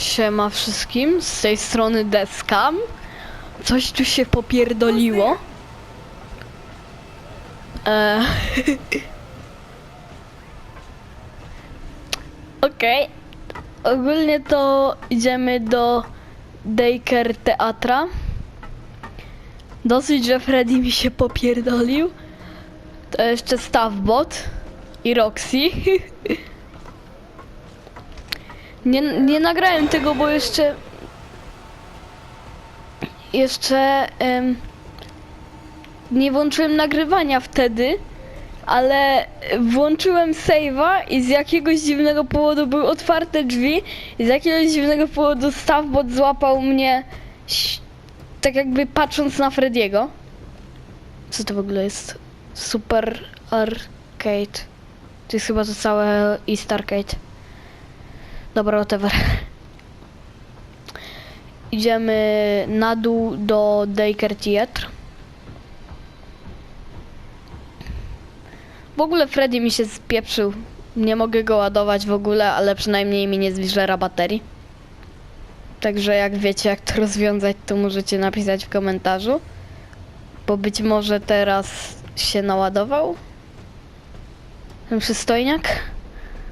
Siema wszystkim, z tej strony Deskam. Coś tu się popierdoliło. E... Okej. Ogólnie to idziemy do Daycare Teatra. Dosyć, że Freddy mi się popierdolił. To jeszcze Staffbot i Roxy. Nie, nie nagrałem tego, bo jeszcze. Jeszcze. em, nie włączyłem nagrywania wtedy, ale włączyłem save'a i z jakiegoś dziwnego powodu były otwarte drzwi i z jakiegoś dziwnego powodu Staffbot złapał mnie tak jakby patrząc na Frediego. Co to w ogóle jest? Super Arcade. To jest chyba to całe East Arcade. Dobra, whatever. Idziemy na dół do Daycare Theatre. W ogóle Freddy mi się spieprzył. Nie mogę go ładować w ogóle, ale przynajmniej mi nie zwiżera baterii. Także jak wiecie jak to rozwiązać, to możecie napisać w komentarzu. Bo być może teraz się naładował. Ten przystojniak.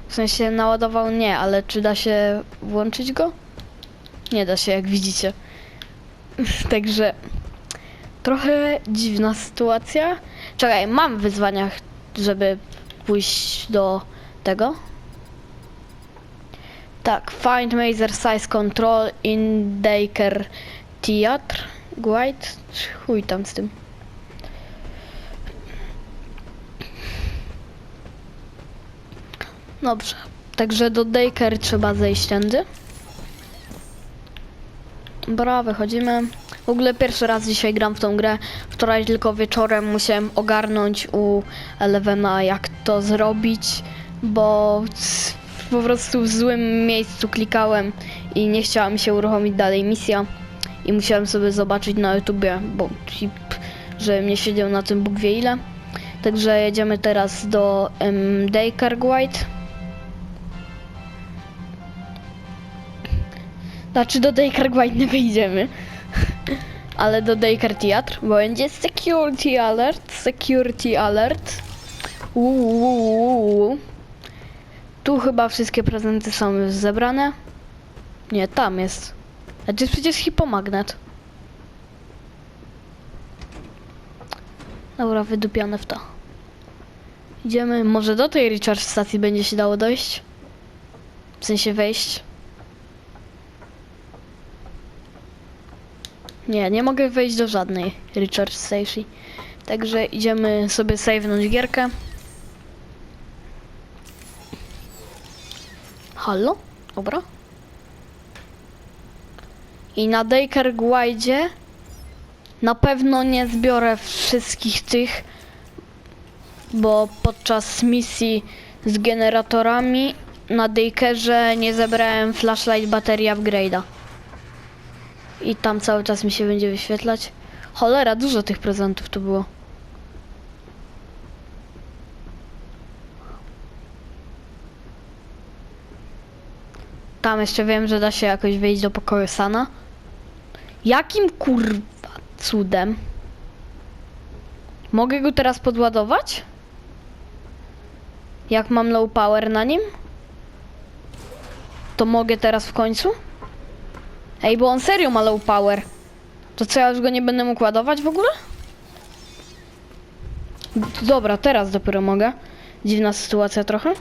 W sensie naładował nie, ale czy da się włączyć go? Nie da się, jak widzicie. Także trochę dziwna sytuacja. Czekaj, mam wyzwania, żeby pójść do tego. Tak, find major size control in Daycare Theatre. White? Chuj tam z tym. Dobrze. Także do Daycare trzeba zejść tędy. Dobra, wychodzimy. W ogóle pierwszy raz dzisiaj gram w tą grę. Wczoraj tylko wieczorem musiałem ogarnąć u Elevena jak to zrobić, bo po prostu w złym miejscu klikałem i nie chciała mi się uruchomić dalej misja. I musiałem sobie zobaczyć na YouTubie, bo że mnie siedział na tym Bóg wie ile. Także jedziemy teraz do um, Daycare White. Znaczy do Daycare nie wyjdziemy. Ale do Daycare Theatre, będzie security alert, security alert. Uuu. Tu chyba wszystkie prezenty są już zebrane. Nie, tam jest. A to jest przecież hipomagnet. Dobra, wydupione w to. Idziemy, może do tej recharge stacji będzie się dało dojść? W sensie wejść. Nie, nie mogę wejść do żadnej recharge station. Także idziemy sobie save'nąć gierkę. Halo? Dobra. I na Daycare Guide na pewno nie zbiorę wszystkich tych, bo podczas misji z generatorami na Daycare'ze nie zebrałem flashlight baterii upgrade'a. I tam cały czas mi się będzie wyświetlać. Cholera, dużo tych prezentów tu było. Tam jeszcze wiem, że da się jakoś wejść do pokoju Sana. Jakim kurwa cudem? Mogę go teraz podładować? Jak mam low power na nim? To mogę teraz w końcu? Ej, bo on serio ma low power. To co, ja już go nie będę mógł ładować w ogóle? Dobra, teraz dopiero mogę. Dziwna sytuacja trochę.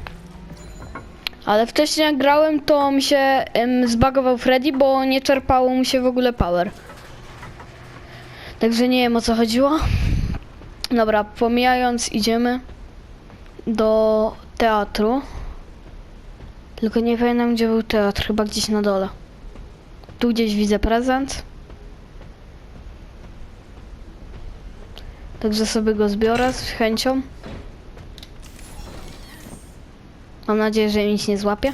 Ale wcześniej jak grałem, to mi się em, zbagował Freddy, bo nie czerpało mu się w ogóle power. Także nie wiem o co chodziło. Dobra, pomijając, idziemy do teatru. Tylko nie pamiętam gdzie był teatr, chyba gdzieś na dole. Tu gdzieś widzę prezent. Także sobie go zbiorę z chęcią. Mam nadzieję, że nic nie złapie.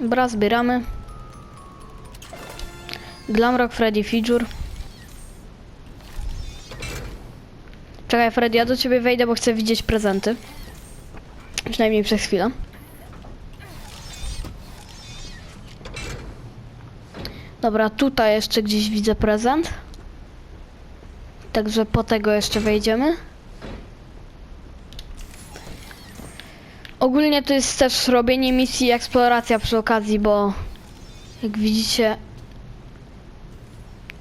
Dobra, zbieramy. Glamrock Freddy Figure. Czekaj, Freddy, ja do ciebie wejdę, bo chcę widzieć prezenty. Przynajmniej przez chwilę. Dobra, tutaj jeszcze gdzieś widzę prezent. Także po tego jeszcze wejdziemy. Ogólnie to jest też robienie misji eksploracja przy okazji, bo jak widzicie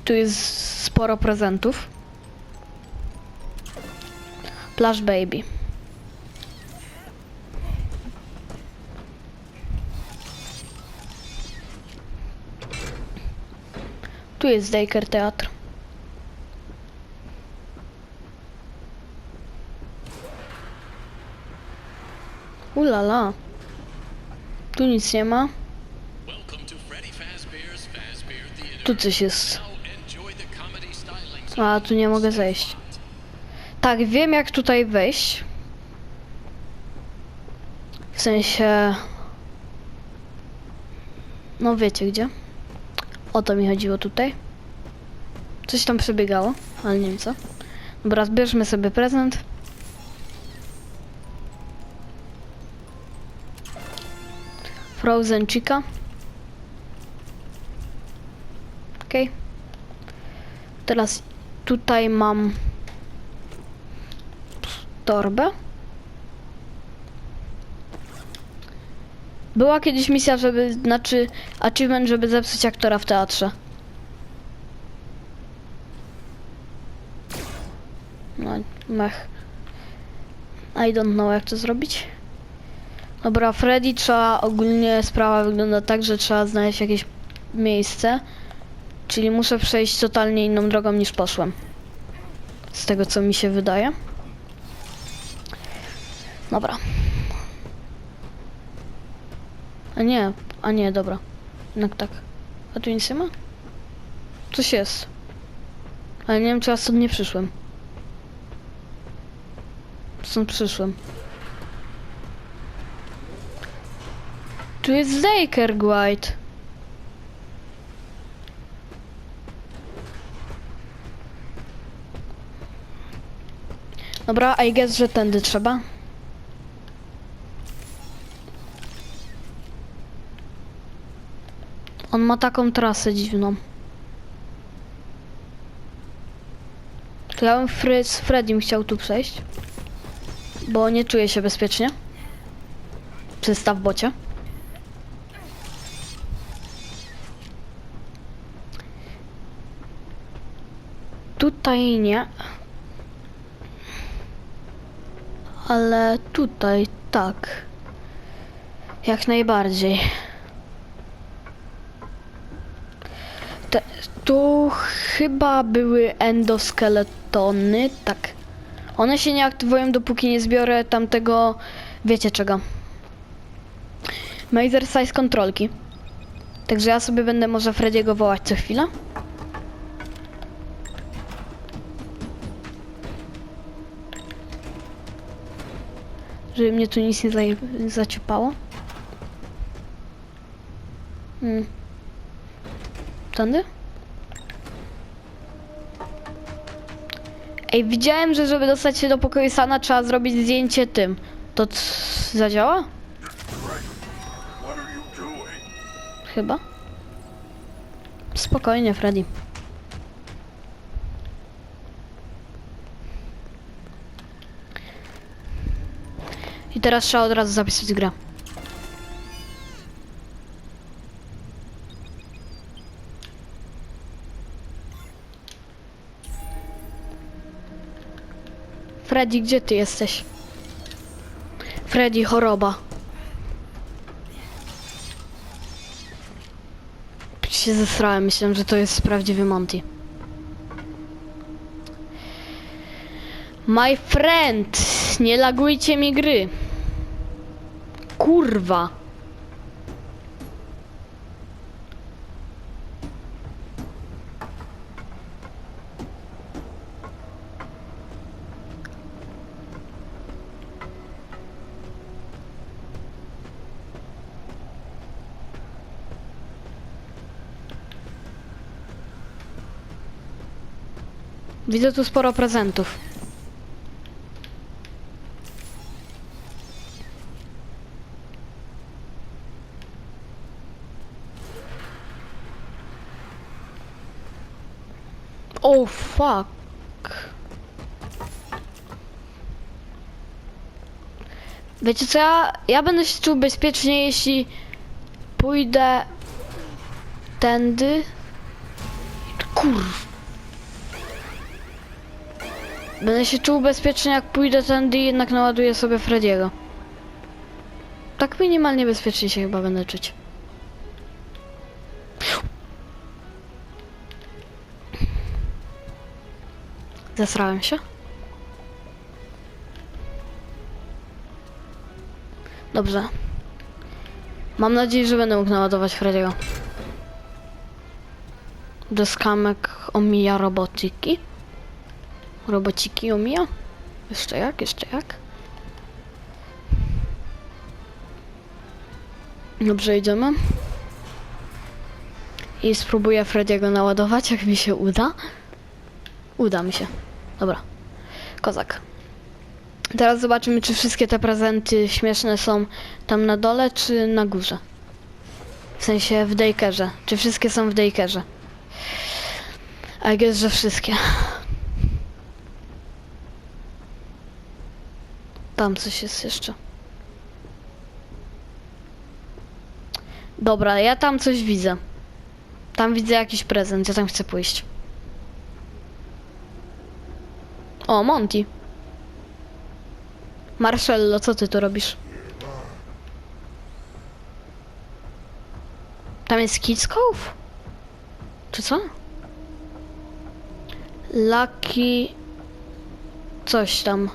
tu jest sporo prezentów. Plush Baby. Tu jest Daycare Teatr. Ulala. Tu nic nie ma. Tu coś jest. A, tu nie mogę zejść. Tak, wiem jak tutaj wejść. W sensie... No wiecie gdzie. O to mi chodziło tutaj. Coś tam przebiegało, ale nie wiem co. Dobra, zbierzmy sobie prezent. Frozen Chica. Okej. Teraz tutaj mam torbę. Była kiedyś misja, żeby, znaczy achievement, żeby zepsuć aktora w teatrze. No, mech. I don't know jak to zrobić. Dobra, Freddy trzeba, ogólnie sprawa wygląda tak, że trzeba znaleźć jakieś miejsce. Czyli muszę przejść totalnie inną drogą niż poszłem. Z tego co mi się wydaje. Dobra. A nie, a nie, dobra. Jednak tak. A tu nic nie ma? Coś jest. Ale nie wiem, czy ja stąd nie przyszłem. Stąd przyszłem. Tu jest Daker White. Dobra, I guess, że tędy trzeba. On ma taką trasę dziwną. To ja bym z Freddym chciał tu przejść. Bo nie czuję się bezpiecznie. Przystaw bocie. Tutaj nie. Ale tutaj tak. Jak najbardziej. Te, tu chyba były endoskeletony, tak. One się nie aktywują dopóki nie zbiorę tamtego, wiecie czego. Mazer size kontrolki. Także ja sobie będę może Frediego wołać co chwilę. Żeby mnie tu nic nie zaje- zaciepało. Hmm. Tędy? Ej, widziałem, że żeby dostać się do pokoju Sana trzeba zrobić zdjęcie tym. To zadziała? Chyba. Spokojnie, Freddy. I teraz trzeba od razu zapisać grę. Freddy, gdzie ty jesteś? Freddy, choroba. się zesrałem, myślałem, że to jest prawdziwy Monty. My friend, nie lagujcie mi gry. Kurwa. Widzę tu sporo prezentów. Oh fuck. Wiecie co, ja, ja będę się czuł bezpiecznie, jeśli pójdę tędy. Kurw. Będę się czuł bezpiecznie, jak pójdę tędy i jednak naładuję sobie Frediego. Tak minimalnie bezpiecznie się chyba będę czuć. Zesrałem się. Dobrze. Mam nadzieję, że będę mógł naładować Frediego. Deskamek omija robotiki. Robociki omija? Jeszcze jak? Jeszcze jak? Dobrze, idziemy. I spróbuję Frediego naładować, jak mi się uda. Uda mi się. Dobra. Kozak. Teraz zobaczymy, czy wszystkie te prezenty śmieszne są tam na dole, czy na górze. W sensie w daykerze. Czy wszystkie są w daykerze? I guess, że wszystkie. Tam coś jest jeszcze. Dobra, ja tam coś widzę. Tam widzę jakiś prezent, ja tam chcę pójść. O, Monty. Marcello, co ty tu robisz? Tam jest Kids Cove? Czy co? Lucky... Coś tam.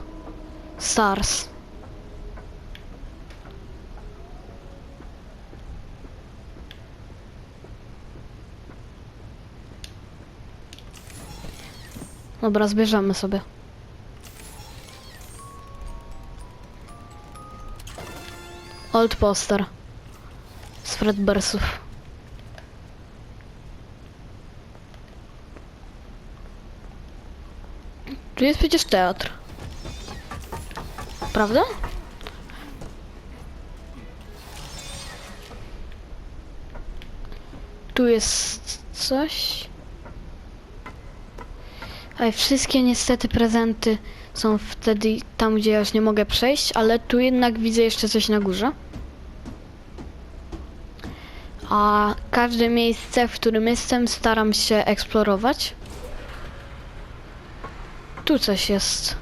Stars. Dobra, zbierzemy sobie. Old poster. Z Fredbearsów. Tu jest przecież teatr. Prawda? Tu jest coś. Ej, wszystkie niestety prezenty są wtedy tam, gdzie ja już nie mogę przejść, ale tu jednak widzę jeszcze coś na górze. A każde miejsce, w którym jestem, staram się eksplorować. Tu coś jest.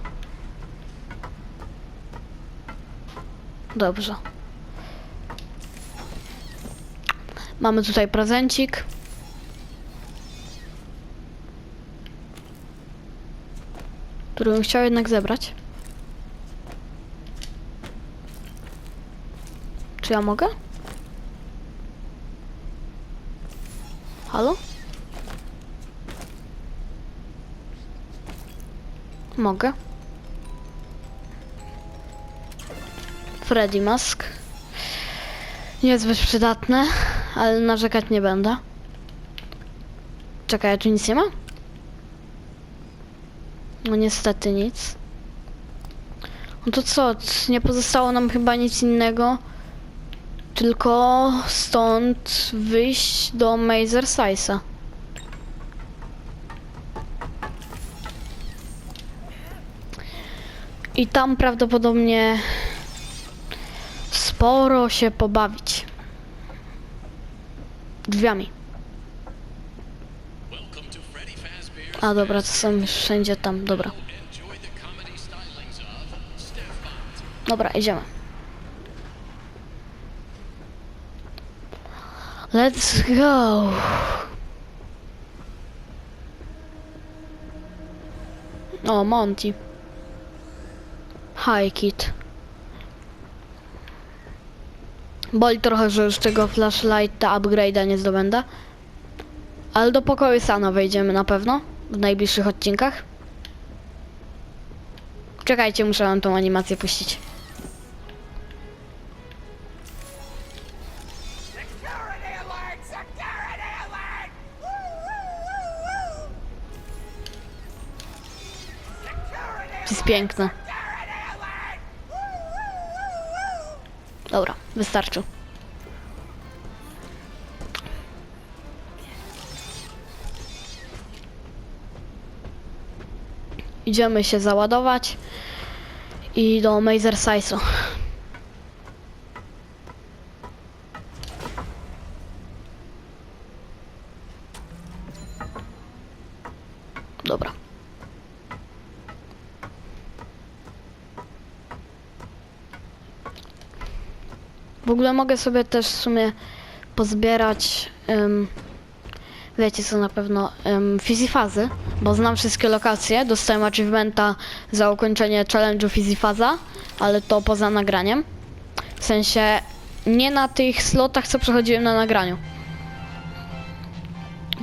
Dobrze. Mamy tutaj prezencik. Który bym chciał jednak zebrać. Czy ja mogę? Halo? Mogę. Freddy Mask. Nie jest zbyt przydatne, ale narzekać nie będę. Czekaj, a tu nic nie ma? No niestety nic. No to co? Nie pozostało nam chyba nic innego. Tylko stąd wyjść do Mazer Size'a. I tam prawdopodobnie sporo się pobawić. Drzwiami. A dobra, to są wszędzie tam, dobra. Dobra, idziemy. Let's go. O, Monty. Hi, Kit. Boli trochę, że już tego flashlighta upgrade'a nie zdobędę. Ale do pokoju Sana wejdziemy na pewno w najbliższych odcinkach. Czekajcie, muszę wam tą animację puścić. Security alert! Security alert! Woo, woo, woo, woo! Security To jest piękne. Security alert! Woo, woo, woo, woo! Dobra, wystarczy. idziemy się załadować i do Mazer Size'u. Dobra. W ogóle mogę sobie też w sumie pozbierać, em, wiecie co na pewno, um, Fizifazy, bo znam wszystkie lokacje. Dostałem achievementa za ukończenie challenge'u Fizifaza, ale to poza nagraniem. W sensie nie na tych slotach, co przechodziłem na nagraniu.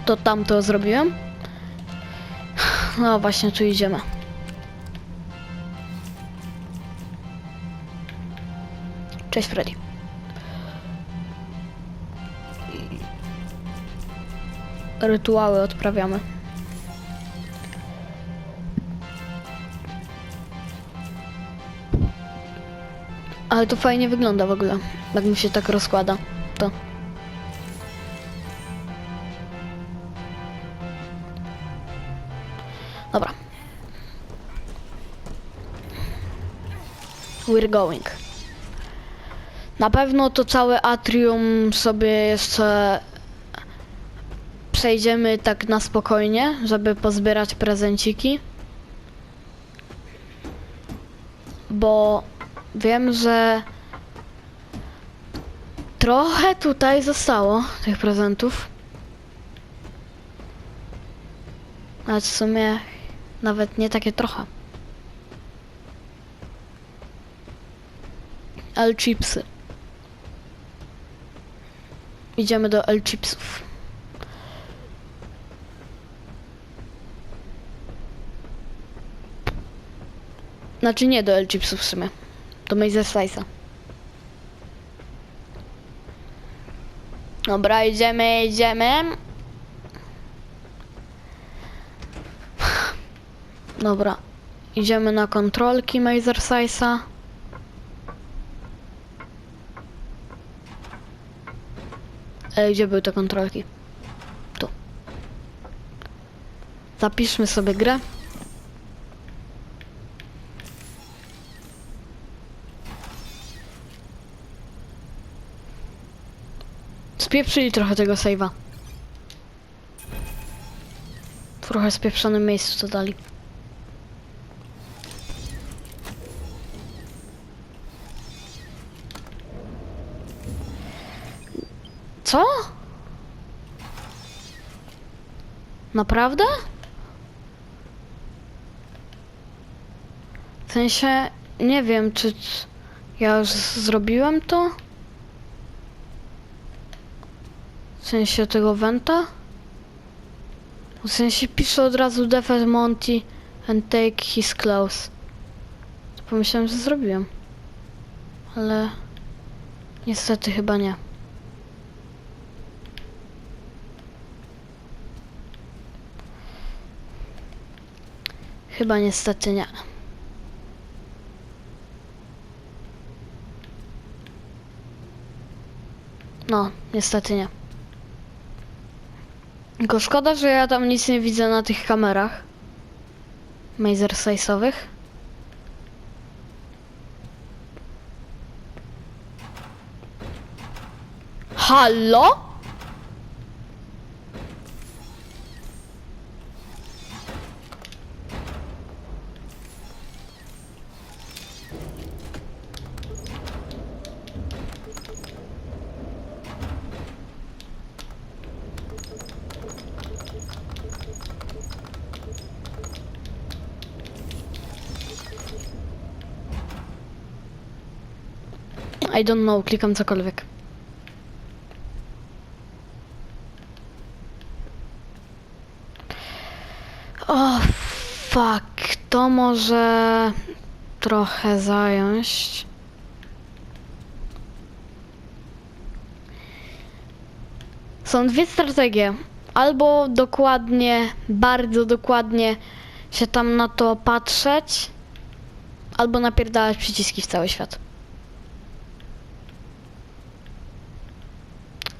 To tam to zrobiłem. No właśnie, tu idziemy. Cześć Freddy. Rytuały odprawiamy. Ale to fajnie wygląda w ogóle, jak mi się tak rozkłada. To. Dobra. We're going. Na pewno to całe atrium sobie jeszcze przejdziemy tak na spokojnie, żeby pozbierać prezenciki. Bo wiem, że trochę tutaj zostało tych prezentów. Ale w sumie nawet nie takie trochę. El chipsy. Idziemy do El chipsów. Znaczy nie do El Chipsów w sumie. Do Mazer Slice'a. Dobra, idziemy, idziemy. Dobra. Idziemy na kontrolki Mazer Slice'a. Ej, gdzie były te kontrolki? Tu. Zapiszmy sobie grę. Spieprzyli trochę tego save'a. Trochę spieprzonym miejscu to dali. Co? Naprawdę? W sensie, nie wiem, czy ja już zrobiłem to? W sensie tego Venta? W sensie pisze od razu defend Monty and take his clothes. To Pomyślałem, że zrobiłem. Ale niestety chyba nie. Chyba niestety nie. No, niestety nie. Tylko szkoda, że ja tam nic nie widzę na tych kamerach. Mazer size'owych. Halo? I don't know, klikam cokolwiek. O, fuck, to może trochę zająć. Są dwie strategie. Albo dokładnie, bardzo dokładnie się tam na to patrzeć, albo napierdalać przyciski w cały świat.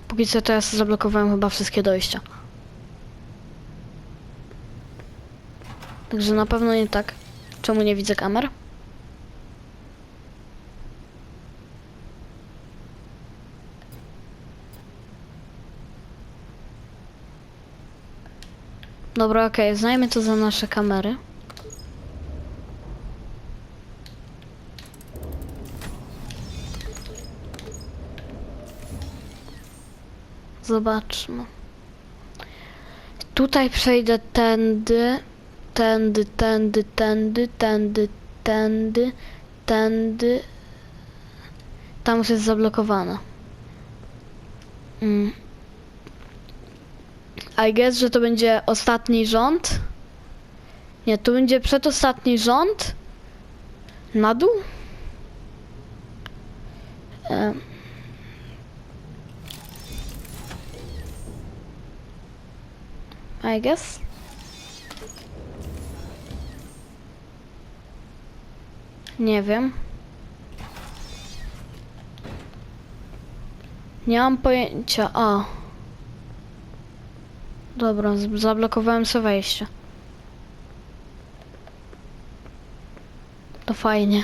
Póki co sobie zablokowałem chyba wszystkie dojścia. Także na pewno nie tak. Czemu nie widzę kamer? Dobra, okej, znajmy to za nasze kamery. Zobaczmy. Tutaj przejdę tędy, tędy, tędy, tędy, tędy, tędy, tędy. Tam już jest zablokowane. Mm. I guess, że to będzie ostatni rząd. Nie, to będzie przedostatni rząd. Na dół? Em. I guess. Nie wiem. Nie mam pojęcia. A. Dobra, zablokowałem sobie wejście. To fajnie.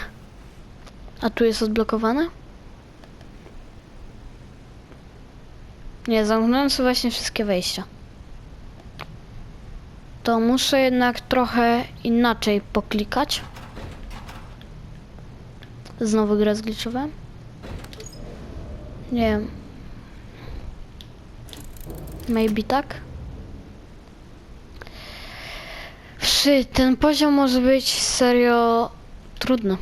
A tu jest odblokowane? Nie, zamknąłem sobie właśnie wszystkie wejścia. To muszę jednak trochę inaczej poklikać. Znowu grę zgliczowałem? Nie wiem. Maybe tak? Wszy, ten poziom może być serio trudny.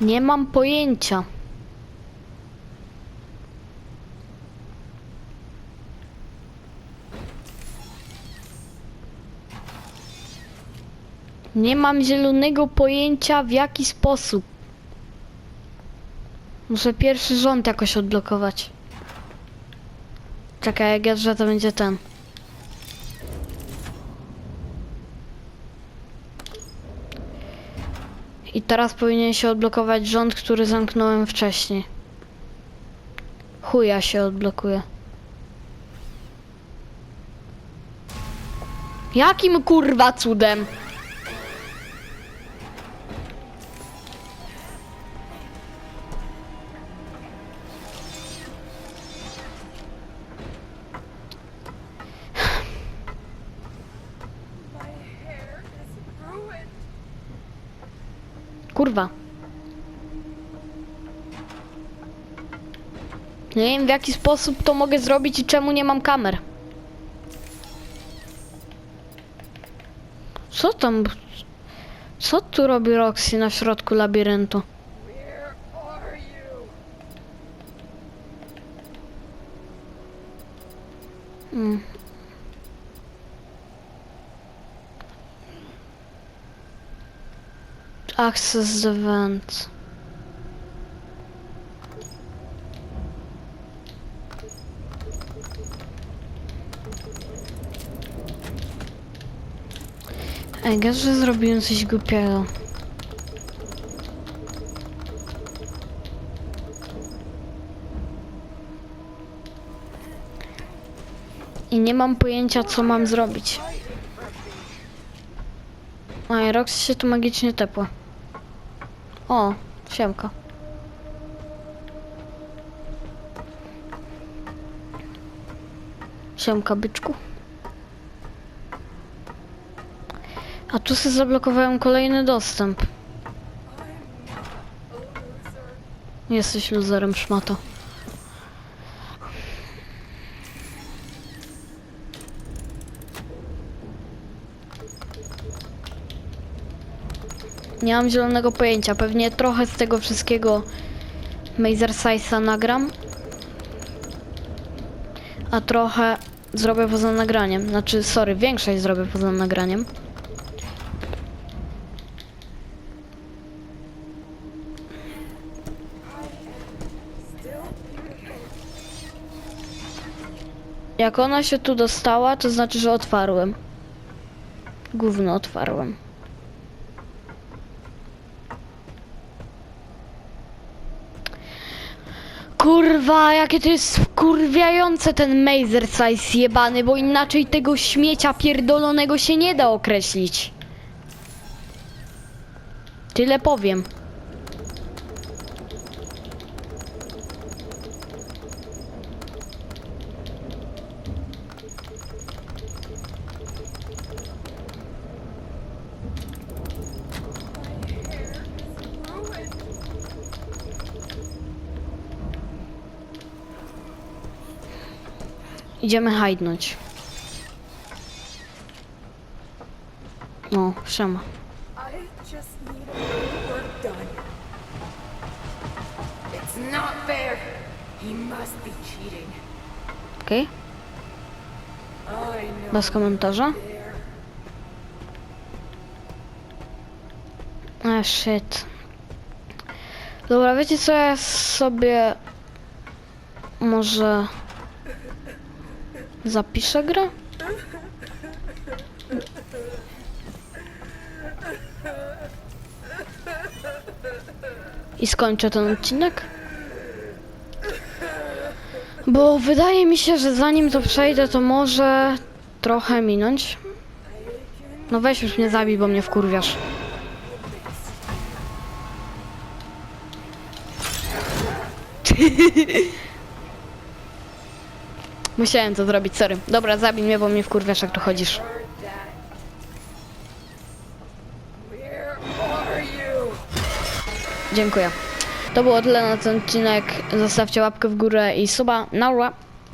Nie mam pojęcia. Nie mam zielonego pojęcia w jaki sposób. Muszę pierwszy rząd jakoś odblokować. Czekaj, jak ja, to będzie ten. Teraz powinien się odblokować rząd, który zamknąłem wcześniej. Chuja się odblokuje. Jakim kurwa cudem? Nie wiem w jaki sposób to mogę zrobić i czemu nie mam kamer. Co tam? Co tu robi Roxy na środku labiryntu? Where are you? Mm. Access the vent. Ej, guess, że zrobiłem coś głupiego. I nie mam pojęcia, co mam zrobić. Oj, Roxy się tu magicznie tepła. O, siemka. Siemka, byczku. A tu sobie zablokowałem kolejny dostęp. Jesteś luzerem, szmato. Nie mam zielonego pojęcia. Pewnie trochę z tego wszystkiego Mazer Size'a nagram. A trochę zrobię poza nagraniem. Znaczy, sorry, większość zrobię poza nagraniem. Jak ona się tu dostała, to znaczy, że otwarłem. Gówno otwarłem. Kurwa, jakie to jest wkurwiające ten Mazer size jebany, bo inaczej tego śmiecia pierdolonego się nie da określić. Tyle powiem. Idziemy hajdnąć. No, siema. I just need work done. It's not fair. He must be cheating. Okej, know bez komentarza. there. A shit. Dobra, wiecie co, ja sobie może zapiszę grę? I skończę ten odcinek? Bo wydaje mi się, że zanim to przejdę, to może trochę minąć. No weź już mnie zabij, bo mnie wkurwiasz. Musiałem to zrobić, sorry. Dobra, zabij mnie, bo mnie wkurwiasz, jak tu chodzisz. Dziękuję. To było tyle na ten odcinek. Zostawcie łapkę w górę i suba. Naura.